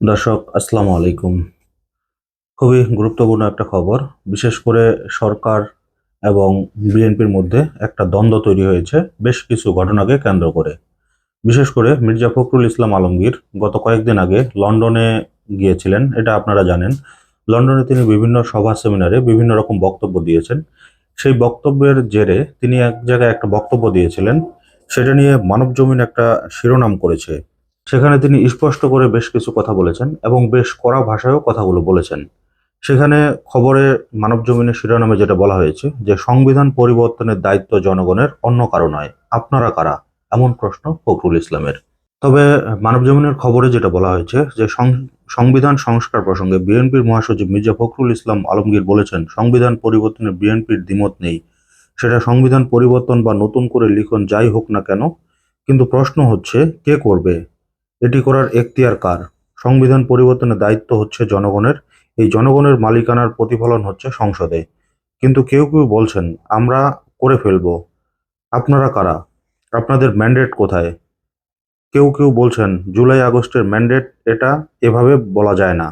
দর্শক, আসসালামু আলাইকুম। খুবই গুরুত্বপূর্ণ একটা খবর, বিশেষ করে সরকার এবং বিএনপির মধ্যে একটা দ্বন্দ্ব তৈরি হয়েছে বেশ কিছু ঘটনাকে কেন্দ্র করে। বিশেষ করে মির্জা ফখরুল ইসলাম আলমগীর গত কয়েকদিন আগে লন্ডনে গিয়েছিলেন, এটা আপনারা জানেন। লন্ডনে তিনি বিভিন্ন সভা, সেমিনারে বিভিন্ন রকম বক্তব্য দিয়েছেন। সেই বক্তব্যের জেরে তিনি এক জায়গায় একটা বক্তব্য দিয়েছিলেন, সেটা নিয়ে মানব জমিন একটা শিরোনাম করেছে। সেখানে তিনি স্পষ্ট করে বেশ কিছু কথা বলেছেন এবং বেশ কড়া ভাষায়ও কথাগুলো বলেছেন। সেখানে খবরে মানব জমিনের শিরোনামে যেটা বলা হয়েছে যে, সংবিধান পরিবর্তনের দায়িত্ব জনগণের অন্য কারও নয়, আপনারা কারা? এমন প্রশ্ন ফখরুল ইসলামের। তবে মানব জমিনের খবরে যেটা বলা হয়েছে যে সংবিধান সংস্কার প্রসঙ্গে বিএনপির মহাসচিব মির্জা ফখরুল ইসলাম আলমগীর বলেছেন, সংবিধান পরিবর্তনের বিএনপির দ্বিমত নেই। সেটা সংবিধান পরিবর্তন বা নতুন করে লিখন যাই হোক না কেন, কিন্তু প্রশ্ন হচ্ছে, কে করবে? এটি করার এখতিয়ার কার? সংবিধান পরিবর্তনের দায়িত্ব হচ্ছে জনগণের। এই জনগণের মালিকানার প্রতিফলন হচ্ছে সংসদে। কিন্তু কেউ কেউ বলছেন, আমরা করে ফেলব। আপনারা কারা? আপনাদের ম্যান্ডেট কোথায়? কেউ কেউ বলছেন, জুলাই আগস্টের ম্যান্ডেট এটা এভাবে বলা যায় না।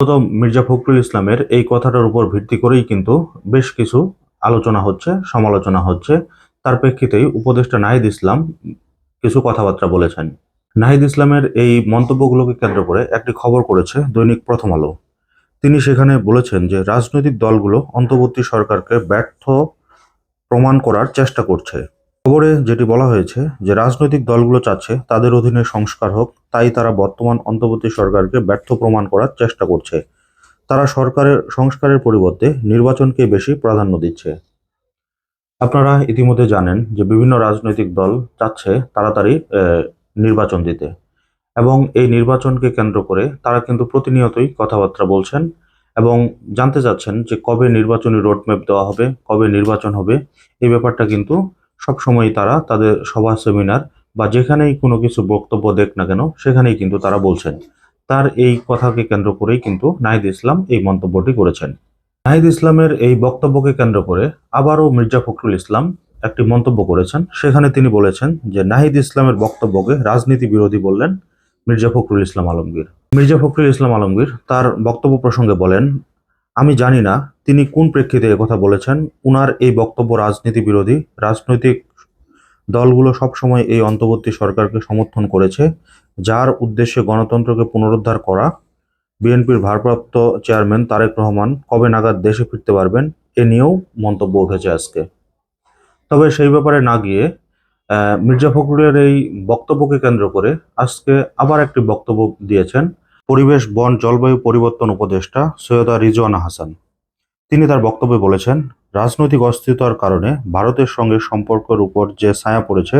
তো মির্জা ফখরুল ইসলামের এই কথাটার উপর ভিত্তি করেই কিন্তু বেশ কিছু আলোচনা হচ্ছে, সমালোচনা হচ্ছে। তার প্রেক্ষিতেই উপদেষ্টা নাহিদ ইসলাম কিছু কথাবার্তা বলেছেন। নাহিদ ইসলামের এই মন্তব্যগুলোকে কেন্দ্র করে একটি খবর করেছে দৈনিক প্রথম আলো। তিনি সেখানে বলেছেন যে, রাজনৈতিক দলগুলো অন্তর্বর্তী সরকারকে ব্যর্থ প্রমাণ করার চেষ্টা করছে। খবরে যেটি বলা হয়েছে যে, রাজনৈতিক দলগুলো চাচ্ছে তাদের অধীনে সংস্কার হোক, তাই তারা বর্তমান অন্তর্বর্তী সরকারকে ব্যর্থ প্রমাণ করার চেষ্টা করছে। তারা সরকারের, সংস্কারের পরিবর্তে নির্বাচনকে বেশি প্রাধান্য দিচ্ছে। আপনারা ইতিমধ্যে জানেন যে, বিভিন্ন রাজনৈতিক দল চাচ্ছে তাড়াতাড়ি নির্বাচন দিতে। এবং এই নির্বাচনকে কেন্দ্র করে তারা কিন্তু প্রতিনিয়তই কথাবার্তা বলছেন এবং জানতে চাচ্ছেন যে কবে নির্বাচনী রোডম্যাপ দেওয়া হবে, কবে নির্বাচন হবে। এই ব্যাপারটা কিন্তু সবসময় তারা তাদের সভা সেমিনার বা যেখানেই কোনো কিছু বক্তব্য দেখ না কেন, সেখানেই কিন্তু তারা বলছেন। তার এই কথাকে কেন্দ্র করেই কিন্তু নাহিদ ইসলাম এই মন্তব্যটি করেছেন। নাহিদ ইসলামের এই বক্তব্যকে কেন্দ্র করে আবারও মির্জা ফখরুল ইসলাম একটি মন্তব্য করেছেন। সেখানে তিনি বলেছেন যে, নাহিদ ইসলামের বক্তব্যকে রাজনীতি বিরোধী বললেন মির্জা ফখরুল ইসলাম আলমগীর। মির্জা ফখরুল ইসলাম আলমগীর তার বক্তব্য প্রসঙ্গে বলেন, আমি জানি না তিনি কোন প্রেক্ষিতে কথা বলেছেন। উনার এই বক্তব্য রাজনীতি বিরোধী। রাজনৈতিক দলগুলো সবসময় এই অন্তর্বর্তী সরকারকে সমর্থন করেছে, যার উদ্দেশ্যে গণতন্ত্রকে পুনরুদ্ধার করা। বিএনপির ভারপ্রাপ্ত চেয়ারম্যান তারেক রহমান কবে নাগাদ দেশে ফিরতে পারবেন, এ নিয়েও মন্তব্য উঠেছে আজকে। তবে সেই ব্যাপারে না গিয়ে মির্জা ফখরুলের এই বক্তব্যকে কেন্দ্র করে আজকে আবার একটি বক্তব্য দিয়েছেন পরিবেশ, বন, জলবায়ু পরিবর্তন উপদেষ্টা সৈয়দা রিজওয়ানা হাসান। তিনি তার বক্তব্যে বলেছেন, রাজনৈতিক অস্থিরতার কারণে ভারতের সঙ্গে সম্পর্কের উপর যে ছায়া পড়েছে,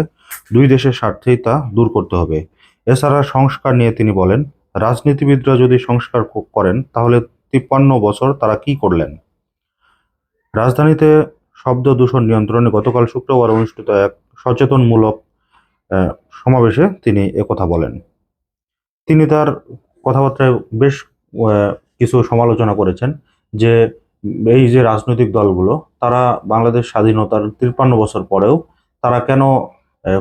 দুই দেশের স্বার্থেই তা দূর করতে হবে। এছাড়া সংস্কার নিয়ে তিনি বলেন, রাজনীতিবিদরা যদি সংস্কার করেন, তাহলে তিপ্পান্ন বছর তারা কি করলেন? রাজধানীতে শব্দ দূষণ নিয়ন্ত্রণে গতকাল শুক্রবার অনুষ্ঠিত এক সচেতনমূলক সমাবেশে তিনি একথা বলেন। তিনি তার কথাবার্তায় বেশ কিছু সমালোচনা করেছেন যে, এই যে রাজনৈতিক দলগুলো, তারা বাংলাদেশ স্বাধীনতার তিপ্পান্ন বছর পরেও তারা কেন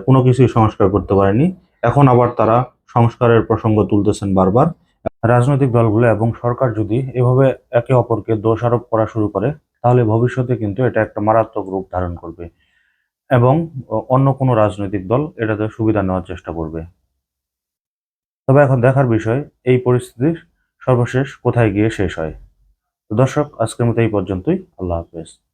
কোনো কিছুই সংস্কার করতে পারেনি? এখন আবার তারা সংস্কারের প্রসঙ্গ তুলতেছেন বারবার। রাজনৈতিক দলগুলো এবং সরকার যদি এভাবে একে অপরকে দোষারোপ করা শুরু করে তাহলে ভবিষ্যতে কিন্তু এটা একটা মারাত্মক রূপ ধারণ করবে এবং অন্য কোনো রাজনৈতিক দল এটাতে সুবিধা নেওয়ার চেষ্টা করবে। তবে এখন দেখার বিষয়, এই পরিস্থিতির সর্বশেষ কোথায় গিয়ে শেষ হয়। দর্শক, আজকের মতো এই পর্যন্তই। আল্লাহ হাফেজ।